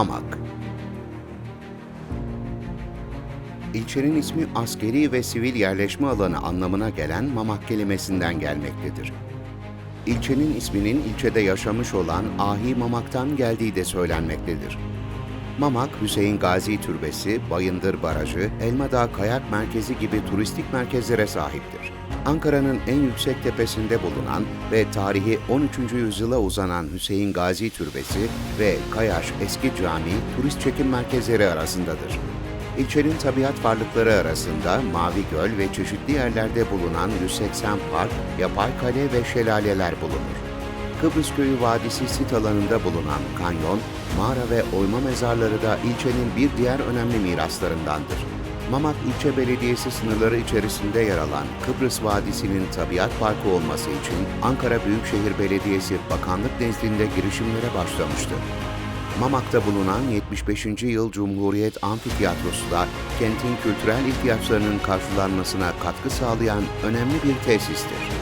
Mamak. İlçenin ismi askeri ve sivil yerleşme alanı anlamına gelen Mamak kelimesinden gelmektedir. İlçenin isminin ilçede yaşamış olan Ahi Mamak'tan geldiği de söylenmektedir. Mamak, Hüseyin Gazi Türbesi, Bayındır Barajı, Elmadağ Kayak Merkezi gibi turistik merkezlere sahiptir. Ankara'nın en yüksek tepesinde bulunan ve tarihi 13. yüzyıla uzanan Hüseyin Gazi Türbesi ve Kayaş Eski Camii turist çekim merkezleri arasındadır. İlçenin tabiat varlıkları arasında Mavi Göl ve çeşitli yerlerde bulunan 180 park, yapay kale ve şelaleler bulunur. Kıbrıs Köyü Vadisi sit alanında bulunan kanyon, mağara ve oyma mezarları da ilçenin bir diğer önemli miraslarındandır. Mamak ilçe belediyesi sınırları içerisinde yer alan Kıbrıs Vadisi'nin tabiat parkı olması için Ankara Büyükşehir Belediyesi bakanlık nezdinde girişimlere başlamıştır. Mamak'ta bulunan 75. Yıl Cumhuriyet Amfiteyatrosu da kentin kültürel ihtiyaçlarının karşılanmasına katkı sağlayan önemli bir tesistir.